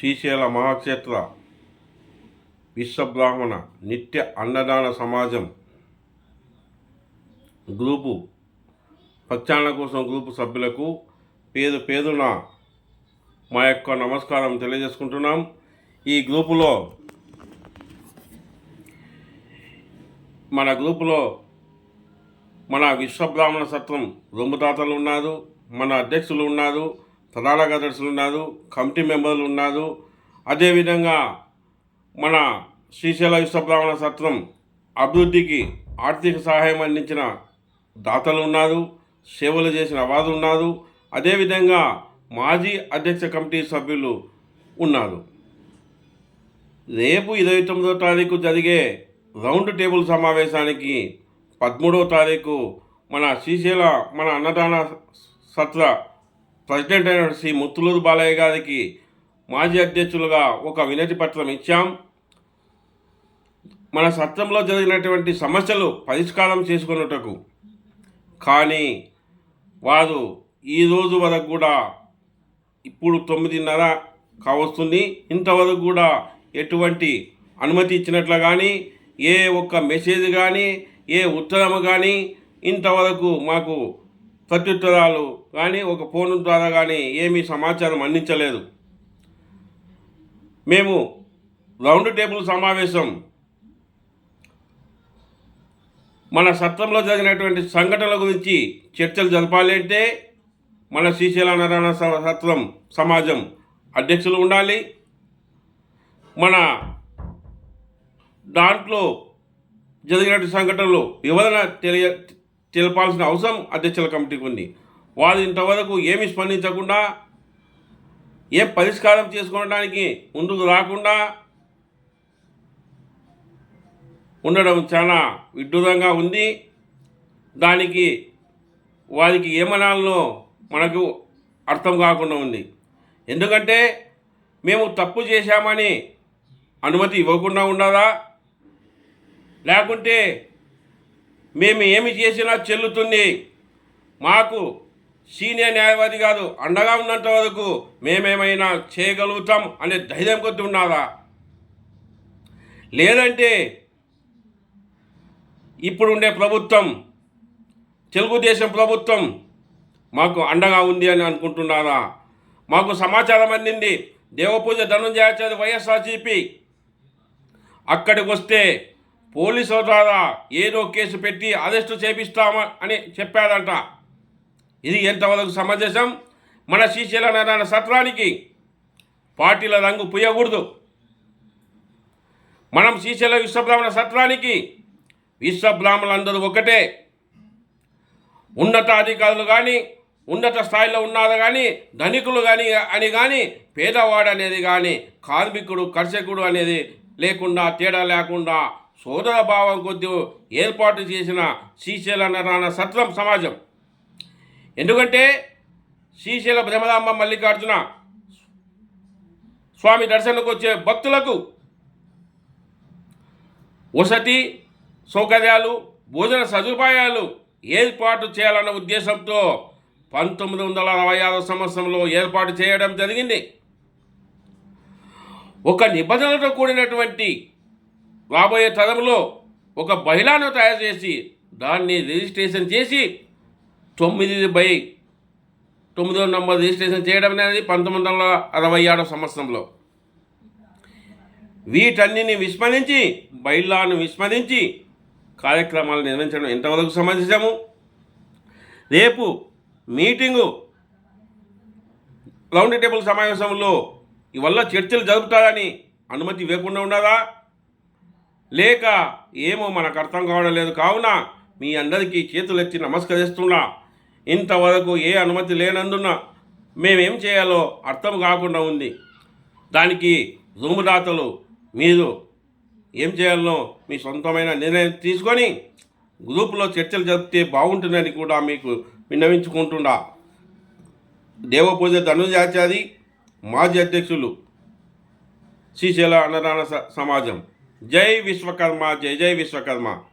శ్రీశైల మహాక్షేత్ర విశ్వబ్రాహ్మణ నిత్య అన్నదాన సమాజం గ్రూపు ప్రచారణ కోసం గ్రూపు సభ్యులకు పేరు పేరున మా యొక్క నమస్కారం తెలియజేసుకుంటున్నాం. ఈ గ్రూపులో మన గ్రూపులో మన విశ్వబ్రాహ్మణ సత్వం రొమ్ముతాతలు ఉన్నారు మన అధ్యక్షులు ఉన్నారు ప్రధాన ఉన్నారు కమిటీ మెంబర్లు ఉన్నారు. అదేవిధంగా మన శ్రీశైల విశ్వబ్రాహ్మణ సత్రం అభివృద్ధికి ఆర్థిక సహాయం అందించిన దాతలు ఉన్నారు సేవలు చేసిన వారు ఉన్నారు. అదేవిధంగా మాజీ అధ్యక్ష కమిటీ సభ్యులు ఉన్నారు. రేపు ఇరవై తొమ్మిదో తారీఖు జరిగే రౌండ్ టేబుల్ సమావేశానికి పదమూడవ తారీఖు మన శ్రీశైల మన అన్నదాన సత్ర ప్రెసిడెంట్ అయిన శ్రీ ముత్తులూరు బాలయ్య గారికి మాజీ అధ్యక్షులుగా ఒక వినతి పత్రం ఇచ్చాం. మన సత్రంలో జరిగినటువంటి సమస్యలు పరిష్కారం చేసుకున్నటకు. కానీ వారు ఈ రోజు వరకు కూడా ఇప్పుడు తొమ్మిదిన్నర కావస్తుంది. ఇంతవరకు కూడా ఎటువంటి అనుమతి ఇచ్చినట్లు కానీ ఏ ఒక్క మెసేజ్ కానీ ఏ ఉత్తరం కానీ ఇంతవరకు మాకు ప్రత్యుత్తరాలు కానీ ఒక ఫోన్ ద్వారా కానీ ఏమీ సమాచారం అందించలేదు. మేము రౌండ్ టేబుల్ సమావేశం మన సత్రంలో జరిగినటువంటి సంఘటనల గురించి చర్చలు జరపాలి అంటే మన శ్రీశైల నారాయణ స- సత్రం సమాజం అధ్యక్షులు ఉండాలి. మన దాంట్లో జరిగినటువంటి సంఘటనలు వివరణ తెలియ తెలపాల్సిన అవసరం అధ్యక్షుల కమిటీకి ఉంది. వారు ఇంతవరకు ఏమి స్పందించకుండా ఏ పరిష్కారం చేసుకోవడానికి ముందుకు రాకుండా ఉండడం చాలా విడ్డూరంగా ఉంది. దానికి వారికి ఏమనాలనో మనకు అర్థం కాకుండా ఉంది. ఎందుకంటే మేము తప్పు చేశామని అనుమతి ఇవ్వకుండా ఉండదా లేకుంటే మేము ఏమి చేసినా చెల్లుతుంది. మాకు సీనియర్ న్యాయవాది కాదు అండగా ఉన్నంత వరకు మేమేమైనా చేయగలుగుతాం అనే ధైర్యం కొద్ది ఉన్నారా? లేదంటే ఇప్పుడుండే ప్రభుత్వం తెలుగుదేశం ప్రభుత్వం మాకు అండగా ఉంది అని అనుకుంటున్నారా? మాకు సమాచారం అందింది. దేవపూజ ధనుంజయాచారి వైఎస్ఆర్సీపీ అక్కడికి వస్తే పోలీసుల ద్వారా ఏదో కేసు పెట్టి అరెస్టు చేపిస్తామా అని చెప్పారంట ఇది ఎంతవరకు సమంజసం? మన శ్రీశైల నారాయణ సత్రానికి పార్టీల రంగు పుయ్యకూడదు. మనం శ్రీశైల విశ్వబ్రాహ్మణ సత్రానికి విశ్వబ్రాహ్మణులందరూ ఒకటే. ఉన్నత అధికారులు కానీ ఉన్నత స్థాయిలో ఉన్నారు కానీ ధనికులు కానీ అని కానీ పేదవాడు అనేది కానీ కార్మికుడు కర్షకుడు అనేది లేకుండా తేడా లేకుండా సోదర భావం కొద్ది ఏర్పాటు చేసిన శ్రీశైల నారాయణ సత్రం సమాజం. ఎందుకంటే శ్రీశైల బ్రహ్మరాంబ మల్లికార్జున స్వామి దర్శనకు వచ్చే భక్తులకు వసతి సౌకర్యాలు భోజన సదుపాయాలు ఏర్పాటు చేయాలన్న ఉద్దేశంతో పంతొమ్మిది వందల అరవై ఆరు సంవత్సరంలో ఏర్పాటు చేయడం జరిగింది. ఒక నిబంధనలతో కూడినటువంటి రాబోయే తరంలో ఒక బహిళాను తయారు చేసి దాన్ని రిజిస్ట్రేషన్ చేసి తొమ్మిది బై తొమ్మిదో నంబర్ రిజిస్ట్రేషన్ చేయడం అనేది పంతొమ్మిది వందల అరవై ఆరో సంవత్సరంలో. వీటన్నిని విస్మరించి బైలాను విస్మరించి కార్యక్రమాలు నిర్వహించడం ఎంతవరకు సమంజసము? రేపు మీటింగు రౌండ్ టేబుల్ సమావేశంలో ఇవల్ల చర్చలు జరుపుతారని అనుమతి ఇవ్వకుండా ఉండాలా లేక ఏమో మనకు అర్థం కావడం లేదు. కావున మీ అందరికీ చేతులు ఎత్తి నమస్కరిస్తున్నా. ఇంతవరకు ఏ అనుమతి లేనందున మేమేం చేయాలో అర్థం కాకుండా ఉంది. దానికి రూముదాతలు మీరు ఏం చేయాలో మీ సొంతమైన నిర్ణయం తీసుకొని గ్రూపులో చర్చలు జరిపితే బాగుంటుందని కూడా మీకు విన్నవించుకుంటున్నా. దేవపూజ ధనుజాచారి మాజీ అధ్యక్షులు శ్రీశైల అన్నదాన స- సమాజం. જય વિશ્વકર્મા જય જય વિશ્વકર્મા.